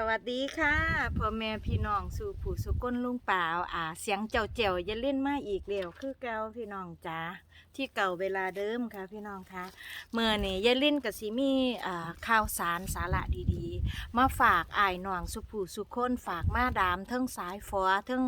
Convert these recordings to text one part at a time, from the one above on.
สวัสดีค่ะพ่อแม่พี่น้องสู่ผู้สุก้นลุงป่าวอ่า เสียงเจ้าเจียวอย่าเล่นมาอีกเดียวคือเก่าพี่น้องจ้าที่เก่าเวลาเดิมค่ะพี่น้องคะเมื่อนี่ยายลินกับสิมีอ่าข่าวสารสาระดีๆ มาฝากอ้ายน้องสุผู้สุคนฝากมาดามเทิงสายฟอเทิง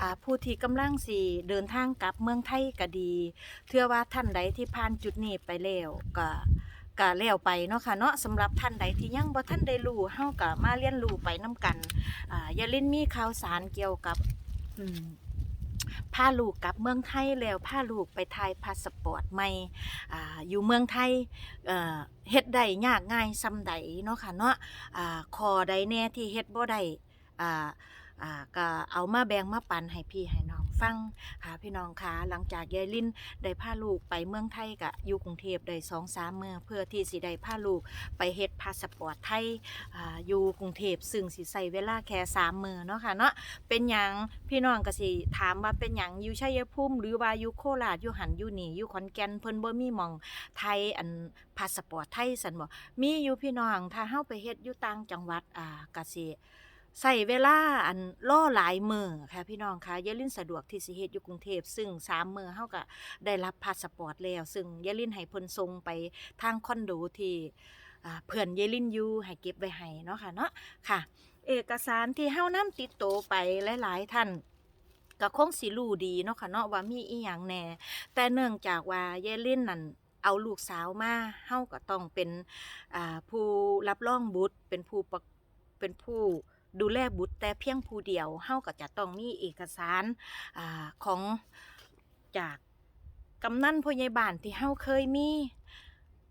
อ่าผู้ที่กำลังสิเดินทางกลับเมืองไทยก็ดีเชื่อว่าท่านใดที่ผ่านจุดนี้ไปแล้วก็ ก็แล้วไปเนาะค่ะเนาะสำหรับท่านใดที่ยังบ่ท่านได้รู้เฮาก็มาเรียนรู้ไปนํกันอ่าอย่าล่นมีข่าวสารเกี่ยวกับอืมพาลูกกลับเมืองไทยแล้วพาลูกไปถ่ายพาสปอร์ตใหม่อ่าอยู่เมืองไทยเอ่อเฮ็ดได้ยากง่ายซำใดเนาะค่ะเนาะอ่าข้อใดแน่ที่เฮ็ดบ่ได้อ่า อ่าก็เอามาแบ่งมาปันให้พี่ให้น้องฟังค่ะพี่น้องคะหลังจากยายลินได้พาลูกไปเมืองไทยกะอยู่กรุงเทพได้สองสามเมื่อเพื่อที่สิได้พาลูกไปเฮ็ดพาสปอร์ตไทยอ่าอยู่กรุงเทพซึ่งสิใส่เวลาแค่สามมือเนาะค่ะเนาะเป็นหยังพี่น้องก็สิถามว่าเป็นหยังอยู่ชัยภูมิหรือว่าอยู่โคราชอยู่หันอยู่นี่อยู่ขอนแก่นเพิ่นบ่มีมองไทยอันพาสปอร์ตไทยซั่นบ่มีอยู่พี่น้องถ้าเฮาไปเฮ็ดอยู่ต่างจังหวัดอ่าก็สิ ใส่เวลาอันล่อหลายมือค่ะพี่น้องคะยายลินสะดวกที่สิเฮ็ดอยู่กรุงเทพซึ่งสามมือเฮาก็ได้รับพาสปอร์ตแล้ว ซึ่งยายลินให้เพิ่นส่งไปทางคอนโดที่เพื่อนยายลินยูให้เก็บไว้ให้เนาะค่ะเนาะค่ะ เอกสารที่เฮานำติดโตวไปหลาย ๆ ท่านก็คงสิรู้ดีเนาะค่ะเนาะว่ามีอีหยังแน่แต่เนื่องจากว่ายายลินนั่นเอาลูกสาวมาเฮาก็ต้องเป็นผู้รับรองบุตรเป็นผู้เป็นผู้ ดูแลบุตรแต่เพียงผู้เดียวเฮาก็จะต้องมีเอกสารอาของจากกำนันผู้ใหญ่บ้านที่เฮาเคยมี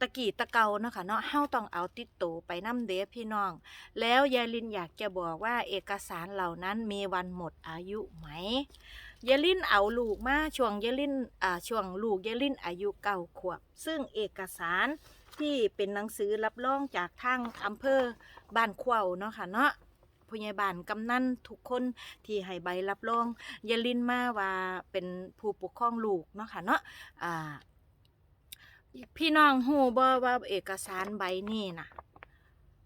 ตะกี้ตะเกาเนาะค่ะเนาะเฮาต้องเอาติดตัวไปนำเด้พี่น้อง แล้วยายลินอยากจะบอกว่าเอกสารเหล่านั้นมีวันหมดอายุไหมยายลินเอาลูกมาช่วงยายลินอ่าช่วงลูกยายลินอายุเก้าขวบ ซึ่งเอกสารที่เป็นหนังสือรับรองจากทางอำเภอบ้านขวาวเนาะค่ะเนาะ ผู้ใหญ่บ้านกำนันทุกคนที่ให้ใบรับรองยายลินมาว่าเป็นผู้ปกครองลูกเนาะค่ะเนาะอ่าพี่น้องฮู้บ่ว่าเอกสารใบนี้น่ะ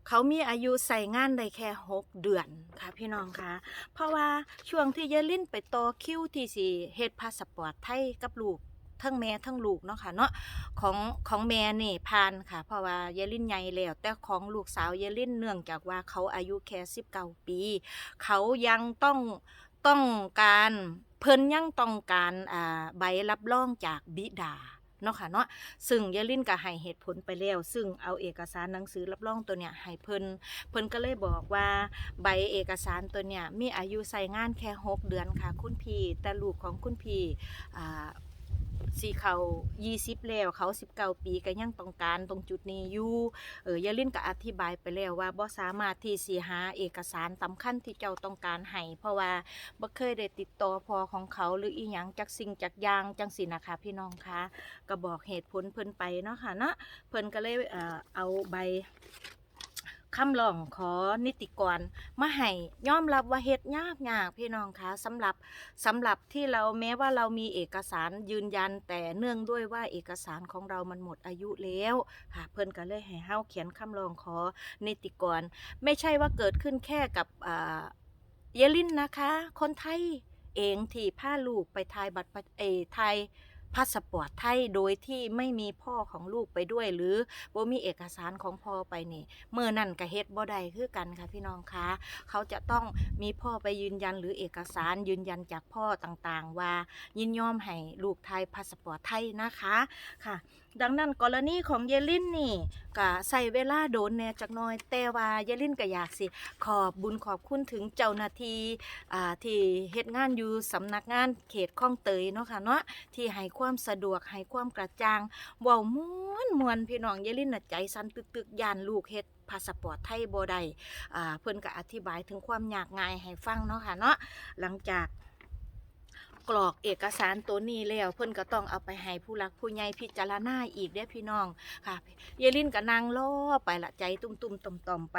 เขามีอายุใส่งานได้แค่6เดือนค่ะพี่น้องคะเพราะว่าช่วงที่ยายลินไปต่อคิวที่สิเฮ็ดพาสปอร์ตไทยกับลูก ทั้งแม่ทั้งลูกเนาะค่ะเนาะของของแม่นี่ผ่านค่ะ เพราะว่ายายลินใหญ่แล้วแต่ของลูกสาวยายลินเนื่องจากว่าเขาอายุแค่19ปี เขายังต้องต้องการเพิ่นยังต้องการอ่าใบรับรองจากบิดาเนาะค่ะเนาะซึ่งยายลินก็ให้เหตุผลไปแล้ว ซึ่งเอาเอกสารหนังสือรับรองตัวเนี้ยให้เพิ่นเพิ่นก็เลยบอกว่าใบเอกสารตัวเนี้ยมีอายุใส่งานแค่ 6 เดือนค่ะ คุณพี่แต่ลูกของคุณพี่อ่า สีเขา20แล้วเขา19ปีก็ยังต้องการตรงจุดนี้อยู่เออยาลินก็อธิบายไปแล้วว่าบ่สามารถที่สิหาเอกสารสำคัญที่เจ้าต้องการให้เพราะว่าบ่เคยได้ติดต่อพอของเขาหรืออีหยังจักสิ่งจักยางจังสินะคะพี่น้องคะก็บอกเหตุผลเพิ่นไปเนาะค่ะเนาะเพิ่นก็เลยเออเอาใบ คำร้องขอนิติกรมาให้ยอมรับว่าเฮ็ดยากยากพี่น้องคะสำหรับสำหรับที่เราแม้ว่าเรามีเอกสารยืนยัน แต่เนื่องด้วยว่าเอกสารของเรามันหมดอายุแล้วค่ะเพิ่นก็เลยให้เฮาเขียนคำร้องขอนิติกร ไม่ใช่ว่าเกิดขึ้นแค่กับเยลินนะคะ คนไทยเองที่พาลูกไปทายบัตรเอไทย พาสปอร์ตไทยโดยที่ไม่มีพ่อของลูกไปด้วย หรือบ่มีเอกสารของพ่อไปนี่เมื่อนั่นก็เฮ็ดบ่ได้คือกันค่ะพี่น้องคะเขาจะต้องมีพ่อไปยืนยันหรือเอกสารยืนยันจากพ่อต่างๆ ว่า ยินยอมให้ลูกไทยพาสปอร์ตไทยนะคะค่ะ ดังนั้นกรณีของเยลินนี่ก็ใส่เวลาโดนแน่จักน่อยแต่ว่าเยลินก็อยากสิ ขอบบุญขอบคุณถึงเจ้าหน้าที่อ่าที่เฮ็ดงานอยู่สำนักงานเขตคลองเตยเนาะค่ะเนาะที่ให้ความสะดวกให้ความกระจ่างเว้าม้วนมวนพี่น้องเยลินน่ะใจสั่นตึกๆย่านลูกเฮ็ดพาสปอร์ตไทยบ่ได้อ่าเพิ่นก็อธิบายถึงความยากง่ายให้ฟังเนาะค่ะเนาะหลังจาก กรอกเอกสารตัวนี้แล้ว เพิ่นก็ต้องเอาไปให้ผู้หลักผู้ใหญ่พิจารณาอีกเด้พี่น้องค่ะเยลินก็นางล่อไปละใจตุ้มๆต่อมๆไป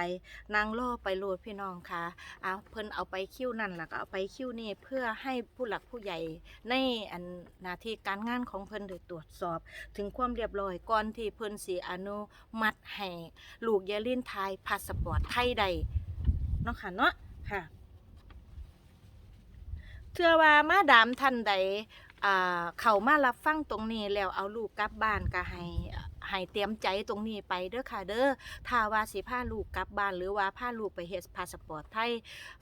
นางล่อไปโลดพี่น้องค่ะเอาเพิ่นเอาไปคิ้วนั่นแล่ะก็เอาไปคิ้วนี่เพื่อให้ผู้หลักผู้ใหญ่ในอันหน้าที่การงานของเพิ่นได้ตรวจสอบ ถึงความเรียบร้อยก่อนที่เพิ่นสิอนุมัติให้ลูกเยลินไทยพาสปอร์ตไทยใดเนาะค่ะเนาะค่ะ เชื่อว่ามาดามท่านใดอ่เขามารับฟังตรงนี้แล้วเอาลูกกลับบ้านก็ให้ ให้เตรียมใจตรงนี้ไปเด้อค่ะเด้อถ้าว่าสิพาลูกกลับบ้านหรือว่าพาลูกไปเฮ็ดพาสปอร์ตไทย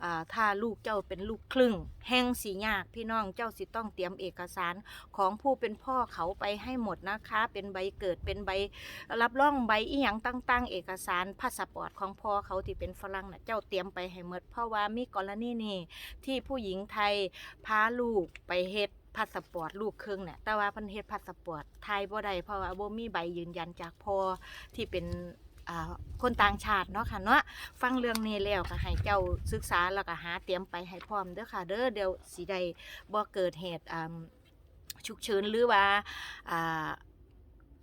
อ่าถ้าลูกเจ้าเป็นลูกครึ่ง แห่งสียากพี่น้องเจ้าสิต้องเตรียมเอกสารของผู้เป็นพ่อเขาไปให้หมดนะคะ เป็นใบเกิดเป็นใบรับรองใบอีหยังต่าง ๆ เอกสารพาสปอร์ตของพ่อเขาที่เป็นฝรั่งน่ะเจ้าเตรียมไปให้หมดเพราะว่ามีกรณีนี่ที่ผู้หญิงไทยพาลูกไปเฮ็ด พาสปอร์ตลูกครึ่งเนี่ยแต่ว่าเพันเฮ็ดพาสปอร์ตไทยบ่ได้เพราะว่าบ่มีใบยืนยันจากพ่อที่เป็นคนต่างชาติเนาะค่ะเนาะฟังเรื่องนี้แล้วก็ให้เจ้าศึกษาแล้วก็หาเตรียมไปให้พร้อมเด้อค่ะเด้อเดี๋ยวสิได้บ่เกิดเหตุฉุกเฉินหรือว่า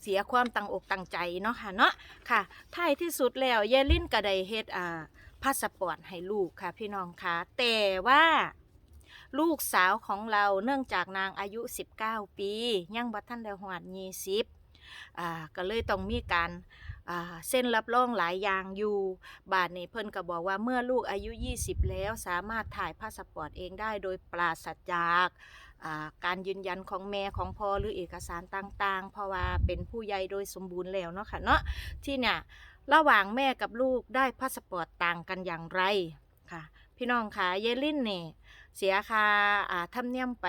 เสียความตั้งอกตั้งใจเนาะค่ะเนาะค่ะท้ายที่สุดแล้วยายลินก็ได้เฮ็ดอ่าพาสปอร์ตให้ลูกค่ะพี่น้องคะแต่ว่า ลูกสาวของเราเนื่องจากนางอายุ 19 ปี ยังบัทันได้หวด20อ่าก็เลยต้องมีการเส้นรับรองหลายอย่างอยู่ บาทนี้เพิ่นก็บอกว่าเมื่อลูกอายุ 20 แล้วสามารถถ่ายพาสปอร์ตเองได้โดยปราศจากการยืนยันของแม่ของพ่อหรือเอกสารต่างๆ เพราะว่าเป็นผู้ใหญ่โดยสมบูรณ์แล้วเนาะค่ะเนาะที่เนี่ยระหว่างแม่กับลูกได้พาสปอร์ตต่างกันอย่างไรค่ะ พี่น้องคะเยลินเนี่ยเสียค่าอ่าทำเนียมไป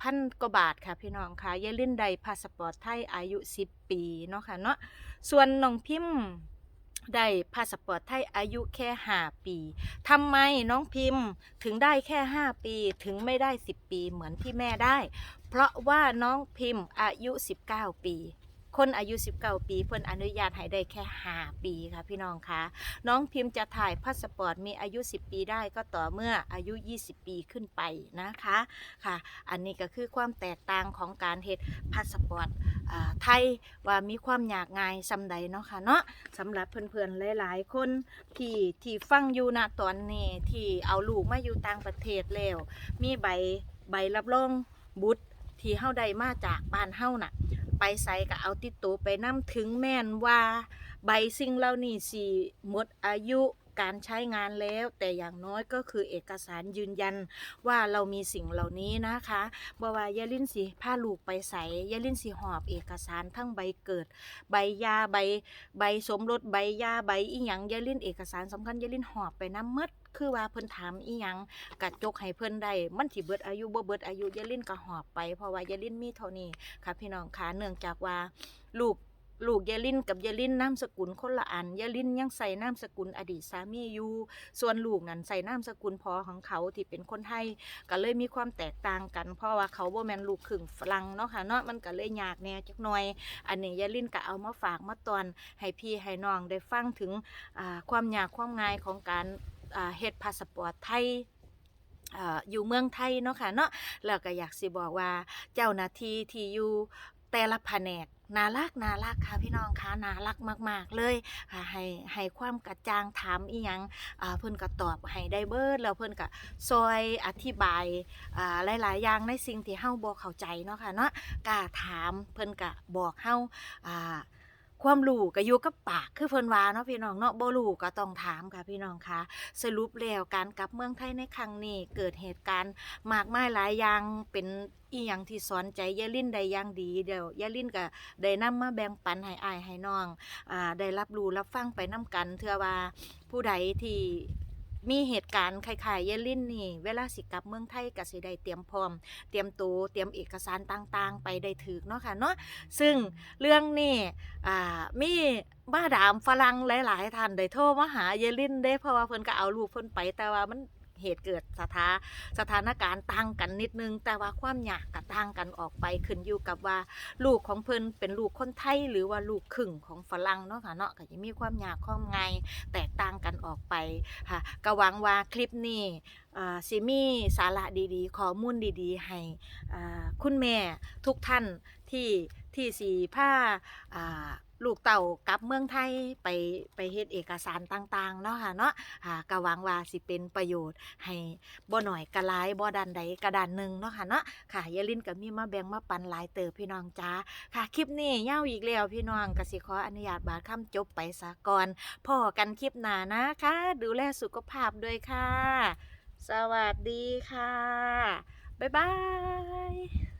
พันกว่าบาทค่ะพี่น้องคะเยลินได้พาสปอร์ตไทยอายุ 10 ปีเนาะค่ะเนาะส่วนน้องพิมพ์ได้พาสปอร์ตไทยอายุแค่ 5 ปีทำไมน้องพิมพ์ถึงได้แค่ 5 ปีถึงไม่ได้ 10 ปีเหมือนที่แม่ได้ เพราะว่าน้องพิมพ์อายุ 19 ปี คนอายุ 19 ปีเพิ่นอนุญาตให้ได้แค่ 5 ปีค่ะพี่น้องคะน้องพิมพ์จะถ่ายพาสปอร์ตมีอายุ 10 ปีได้ก็ต่อเมื่ออายุ 20 ปีขึ้นไปนะคะค่ะ อันนี้ก็คือความแตกต่างของการเฮ็ดพาสปอร์ตไทยว่ามีความยากง่ายซำใดเนาะค่ะเนาะสำหรับเพื่อนๆหลายๆ คนที่ที่ฟังอยู่ณตอนนี้ที่เอาลูกมาอยู่ต่างประเทศแล้วมีใบใบรับรองบุตรที่เฮาได้มาจากบ้านเฮาน่ะ ไปใส่ก็เอาติดตัวไปนํถึงแม่นว่า ใบสิ่งเหล่านี้สิหมดอายุการใช้งานแล้วแต่อย่างน้อยก็คือเอกสารยืนยันว่าเรามีสิ่งเหล่านี้นะคะบ่ว่ายาลินสิพาลูกไปใส่ยาลินสิหอบเอกสารทั้งใบเกิด ใบยาใบ ใบสมรสใบยาใบอีหยังยาลินเอกสารสำคัญยาลินหอบไปนํหมด คือว่าเพิ่นถามอีหยังกะจกให้เพิ่นได้มันสิเบิดอายุบ่เบิดอายุยายลินก็หอบไปเพราะว่ายายลินมีเท่านี้ค่ะพี่น้องค่ะเนื่องจากว่าลูกลูกยายลินกับยายลินนามสกุลคนละอันยายลินยังใส่นามสกุลอดีตสามีอยู่ส่วนลูกนั้นใส่นามสกุลพอของเขาที่เป็นคนไทยก็เลยมีความแตกต่างกัน เพราะว่าเขาบ่แม่นลูกครึ่งฝรั่งเนาะค่ะเนาะมันก็เลยยากแน่จักหน่อย อันนี้ยายลินก็เอามาฝากมาตอนให้พี่ให้น้องได้ฟังถึงความยากความง่ายของการ เฮ็ดพาสปอร์ตไทยอยู่เมืองไทยเนาะค่ะเนาะแล้วก็อยากสิบอกว่าเจ้าหน้าที่ที่อยู่แต่ละแผนกน่ารักน่ารักค่ะพี่น้องค่ะน่ารักมาก ๆ เลยค่ะให้ให้ความกระจ่างถามอีหยังอ่าเพิ่นก็ตอบให้ได้เบิดแล้วเพิ่นก็ซอยอธิบายหลาย ๆ อย่างในสิ่งที่เฮาบ่เข้าใจเนาะค่ะเนาะกล้าถามเพิ่นก็บอกเฮาอ่า ความรู้ก็อยู่กับปากคือเพิ่นว่าเนาะพี่น้องเนาะบ่รู้ก็ต้องถามค่ะพี่น้องคะสรุปแล้วการกลับเมืองไทยในครั้งนี้เกิดเหตุการณ์มากมายหลายอย่างเป็นอีหยังที่สอนใจยาลินได้อย่างดีเดี๋ยวยาลินก็ได้นำมาแบ่งปันให้อายให้น้องอ่าได้รับรู้รับฟังไปนํกันเทื่อว่าผู้ใดที่ มีเหตุการณ์คล้ายๆเยลินนี่ เวลาสิกลับเมืองไทยก็สิได้เตรียมพร้อม เตรียมตัวเตรียมเอกสารต่างๆ ไปได้ถูกเนาะค่ะเนาะซึ่งเรื่องนี้อ่ามีบ้าดามฝรั่งหลายๆท่านได้โทรมาหาเยลินได้เพราะว่าเพิ่นก็เอาลูกเพิ่นไปแต่ว่ามัน เหตุเกิดสถาสถานการณ์ต่างกันนิดนึง แต่ว่าความยากก็ต่างกันออกไปขึ้นอยู่กับว่า ลูกของเพิ่นเป็นลูกคนไทยหรือว่าลูกครึ่งของฝรั่งเนาะค่ะเนาะก็จะมีความยากความง่ายแตกต่างกันออกไปค่ะก็หวังว่าคลิปนี้อ่าสิมีสาระดีๆข้อมูลดีๆ ให้คุณแม่ทุกท่านที่ ที่สีผ้าลูกเต่ากลับเมืองไทยไปไปเฮ็ดเอกสารต่างๆเนาะค่ะเนาะอ่าก็หวังว่าสิเป็นประโยชน์ ให้บ่หน่อยก็หลายบ่ดันใดก็ดันหนึ่งเนาะค่ะเนาะค่ะยาลินก็มีมาแบ่งมาปันหลายเติบพี่น้องจ้าค่ะคลิปนี้ยาวอีกแล้วพี่น้องก็สิขออนุญาตบาดคำจบไปซะก่อนพอกันคลิปหน้านะคะ ดูแลสุขภาพด้วยค่ะ สวัสดีค่ะ บ๊ายบาย